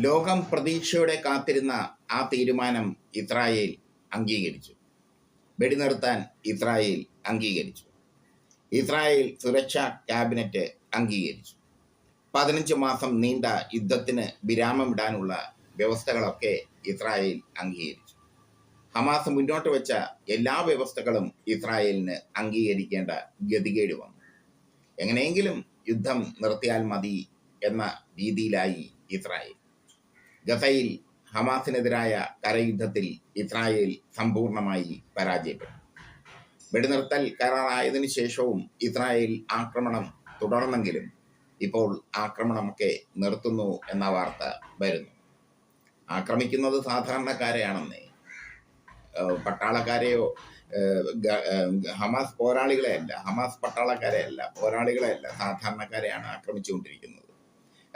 ലോകം പ്രതീക്ഷയോടെ കാത്തിരുന്ന ആ തീരുമാനം ഇസ്രായേൽ അംഗീകരിച്ചു. വെടിനിർത്താൻ ഇസ്രായേൽ അംഗീകരിച്ചു. ഇസ്രായേൽ സുരക്ഷാ ക്യാബിനറ്റ് അംഗീകരിച്ചു. പതിനഞ്ച് മാസം നീണ്ട യുദ്ധത്തിന് വിരാമമിടാനുള്ള വ്യവസ്ഥകളൊക്കെ ഇസ്രായേൽ അംഗീകരിച്ചു. ഹമാസ് മുന്നോട്ട് വെച്ച എല്ലാ വ്യവസ്ഥകളും ഇസ്രായേലിന് അംഗീകരിക്കേണ്ട ഗതികേട് വന്നു. എങ്ങനെയെങ്കിലും യുദ്ധം നിർത്തിയാൽ മതി എന്ന രീതിയിലായി ഇസ്രായേൽ. ഗസയിൽ ഹമാസിനെതിരായ കരയുദ്ധത്തിൽ ഇസ്രായേൽ സമ്പൂർണമായി പരാജയപ്പെട്ടു. വെടിനിർത്തൽ കരാറായതിനു ശേഷവും ഇസ്രായേൽ ആക്രമണം തുടർന്നെങ്കിലും ഇപ്പോൾ ആക്രമണമൊക്കെ നിർത്തുന്നു എന്ന വാർത്ത വരുന്നു. ആക്രമിക്കുന്നത് സാധാരണക്കാരെയാണെന്നേ. പട്ടാളക്കാരെയോ ഹമാസ് പോരാളികളെ അല്ല ഹമാസ് പട്ടാളക്കാരെ അല്ല പോരാളികളെ അല്ല സാധാരണക്കാരെയാണ് ആക്രമിച്ചുകൊണ്ടിരിക്കുന്നത്.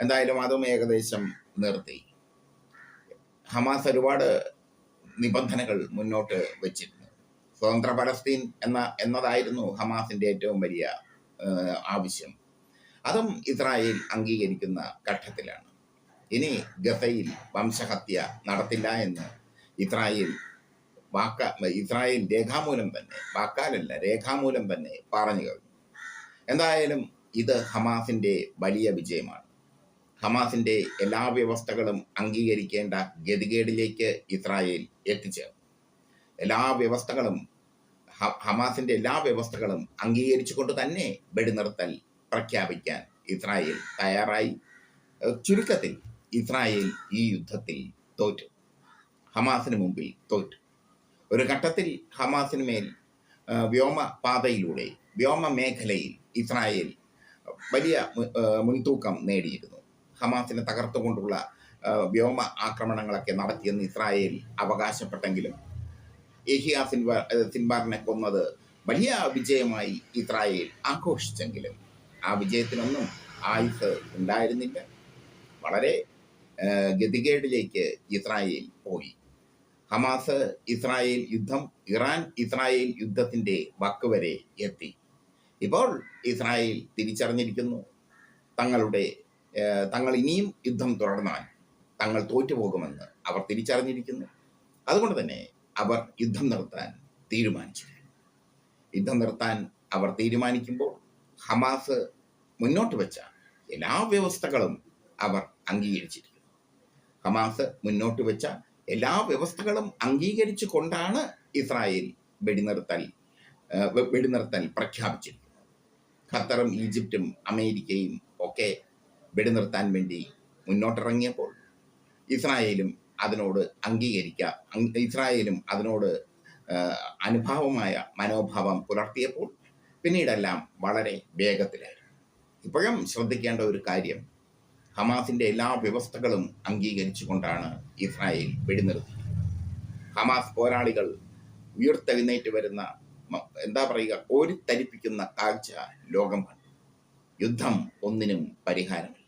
എന്തായാലും അതും ഏകദേശം നിർത്തി. ഹമാസ് ഒരുപാട് നിബന്ധനകൾ മുന്നോട്ട് വെച്ചിരുന്നു. സ്വതന്ത്ര പലസ്തീൻ എന്ന എന്നതായിരുന്നു ഹമാസിന്റെ ഏറ്റവും വലിയ ആവശ്യം. അതും ഇസ്രായേൽ അംഗീകരിക്കുന്ന ഘട്ടത്തിലാണ്. ഇനി ഗസയിൽ വംശഹത്യ നടത്തില്ല എന്ന് ഇസ്രായേൽ വാക്ക ഇസ്രായേൽ രേഖാമൂലം തന്നെ വാക്കാലല്ല രേഖാമൂലം തന്നെ പറഞ്ഞു കഴിഞ്ഞു. എന്തായാലും ഇത് ഹമാസിന്റെ വലിയ വിജയമാണ്. ഹമാസിന്റെ എല്ലാ വ്യവസ്ഥകളും അംഗീകരിക്കേണ്ട ഗതികേടിലേക്ക് ഇസ്രായേൽ എത്തിച്ചേർന്നു. എല്ലാ വ്യവസ്ഥകളും ഹമാസിന്റെ എല്ലാ വ്യവസ്ഥകളും അംഗീകരിച്ചുകൊണ്ട് തന്നെ വെടിനിർത്തൽ പ്രഖ്യാപിക്കാൻ ഇസ്രായേൽ തയ്യാറായി. ചുരുക്കത്തിൽ ഇസ്രായേൽ ഈ യുദ്ധത്തിൽ തോറ്റു. ഹമാസിന് മുമ്പിൽ തോറ്റു. ഒരു ഘട്ടത്തിൽ ഹമാസിന് മേൽ വ്യോമ വ്യോമപാതയിലൂടെ വ്യോമ മേഖലയിൽ ഇസ്രായേൽ വലിയ മുൻതൂക്കം നേടിയിരുന്നു. ഹമാസിനെ തകർത്തുകൊണ്ടുള്ള വ്യോമ ആക്രമണങ്ങളൊക്കെ നടത്തിയെന്ന് ഇസ്രായേൽ അവകാശപ്പെട്ടെങ്കിലും ഏഹിയ സിൻവാർ സിൻബാറിനെ കൊന്നത് വലിയ വിജയമായി ഇസ്രായേൽ ആഘോഷിച്ചെങ്കിലും ആ വിജയത്തിനൊന്നും ആയുസ് ഉണ്ടായിരുന്നില്ല. വളരെ ഗതികേടിലേക്ക് ഇസ്രായേൽ പോയി. ഹമാസ് ഇസ്രായേൽ യുദ്ധം ഇറാൻ ഇസ്രായേൽ യുദ്ധത്തിന്റെ വക്ക് വരെ എത്തി. ഇപ്പോൾ ഇസ്രായേൽ തിരിച്ചറിഞ്ഞിരിക്കുന്നു. തങ്ങളുടെ തങ്ങൾ ഇനിയും യുദ്ധം തുടർന്നാൽ തങ്ങൾ തോറ്റുപോകുമെന്ന് അവർ തിരിച്ചറിഞ്ഞിരിക്കുന്നു. അതുകൊണ്ട് തന്നെ അവർ യുദ്ധം നിർത്താൻ തീരുമാനിച്ചു യുദ്ധം നിർത്താൻ അവർ തീരുമാനിക്കുമ്പോൾ ഹമാസ് മുന്നോട്ട് വെച്ച എല്ലാ വ്യവസ്ഥകളും അവർ അംഗീകരിച്ചിരിക്കുന്നു. ഹമാസ് മുന്നോട്ട് വെച്ച എല്ലാ വ്യവസ്ഥകളും അംഗീകരിച്ചു കൊണ്ടാണ് ഇസ്രായേൽ വെടിനിർത്തൽ വെടിനിർത്തൽ പ്രഖ്യാപിച്ചിരിക്കുന്നത്. ഖത്തറും ഈജിപ്തും അമേരിക്കയും ഒക്കെ വെടിനിർത്താൻ വേണ്ടി മുന്നോട്ടിറങ്ങിയപ്പോൾ ഇസ്രായേലും അതിനോട് അംഗീകരിക്കുക ഇസ്രായേലും അതിനോട് അനുഭാവമായ മനോഭാവം പുലർത്തിയപ്പോൾ പിന്നീടെല്ലാം വളരെ വേഗത്തിലായി. ഇപ്പോഴും ശ്രദ്ധിക്കേണ്ട ഒരു കാര്യം ഹമാസിന്റെ എല്ലാ വ്യവസ്ഥകളും അംഗീകരിച്ചുകൊണ്ടാണ് ഇസ്രായേൽ വെടിനിർത്തിയത്. ഹമാസ് പോരാളികൾ ഉയർത്തെഴുന്നേറ്റ് വരുന്ന എന്താ പറയുക കോരിത്തരിപ്പിക്കുന്ന കാഴ്ച ലോകം കണ്ടു. യുദ്ധം ഒന്നിനും പരിഹാരമല്ല.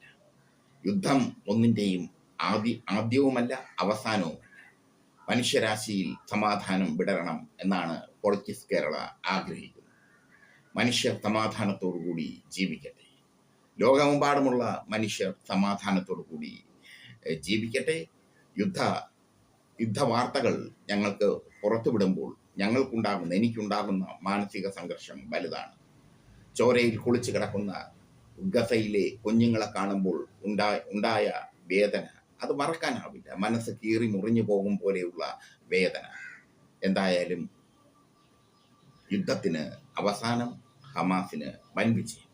യുദ്ധം ഒന്നിന്റെയും ആദ്യ ആദ്യവുമല്ല അവസാനവും. മനുഷ്യരാശിയിൽ സമാധാനം വിടരണം എന്നാണ് പൊളിറ്റിക്സ് കേരള ആഗ്രഹിക്കുന്നത്. മനുഷ്യർ സമാധാനത്തോടുകൂടി ജീവിക്കട്ടെ. ലോകമെമ്പാടുമുള്ള മനുഷ്യർ സമാധാനത്തോടു കൂടി ജീവിക്കട്ടെ. യുദ്ധ യുദ്ധവാർത്തകൾ ഞങ്ങൾക്ക് പുറത്തുവിടുമ്പോൾ ഞങ്ങൾക്കുണ്ടാകുന്ന എനിക്കുണ്ടാകുന്ന മാനസിക സംഘർഷം വലുതാണ്. ചോരയിൽ കുളിച്ചു കിടക്കുന്ന ഗസയിലെ കുഞ്ഞുങ്ങളെ കാണുമ്പോൾ ഉണ്ടാ ഉണ്ടായ വേദന. അത് മറക്കാനാവില്ല. മനസ്സ് കീറി മുറിഞ്ഞു പോകും പോലെയുള്ള വേദന. എന്തായാലും യുദ്ധത്തിന് അവസാനം ഹമാസിന് വൻ വിജയം